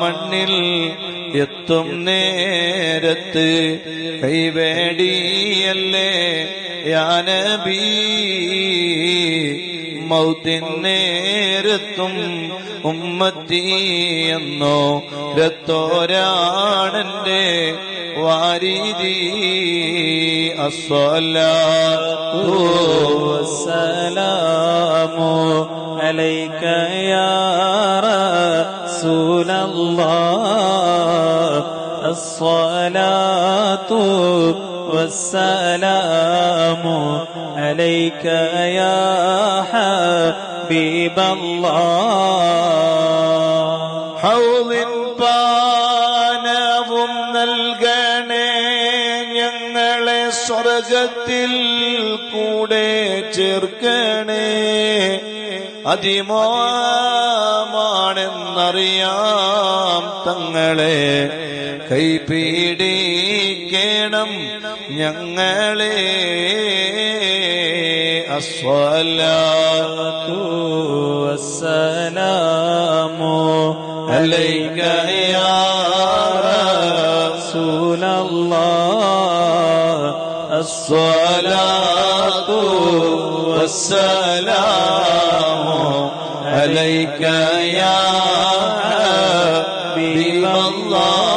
മണ്ണിൽ എത്തും നേരത്ത് കൈവേടിയല്ലേ? യാനബീ മൗത്തിൻ നേരത്തും ഉമ്മത്തി എന്നോ രത്തോരാണന്റെ ഓ അസ്വലാമോ അലൈക്കയാ رسول الله الصلاة والسلام عليك يا حبيب الله ഹൗലിൻ പാനവും നൽകണേ ഞങ്ങളെ സ്വർഗത്തിൽ കൂടെ ചേർക്കണേ അറിയാം തങ്ങളെ. കൈപീടിക്കേണം ഞങ്ങളെ. അസ്വലാത്തു അസ്സലാമോ അലൈകയാ റസൂലല്ലാഹ് അസ്വലാത്തു عليك يا حبيب الله.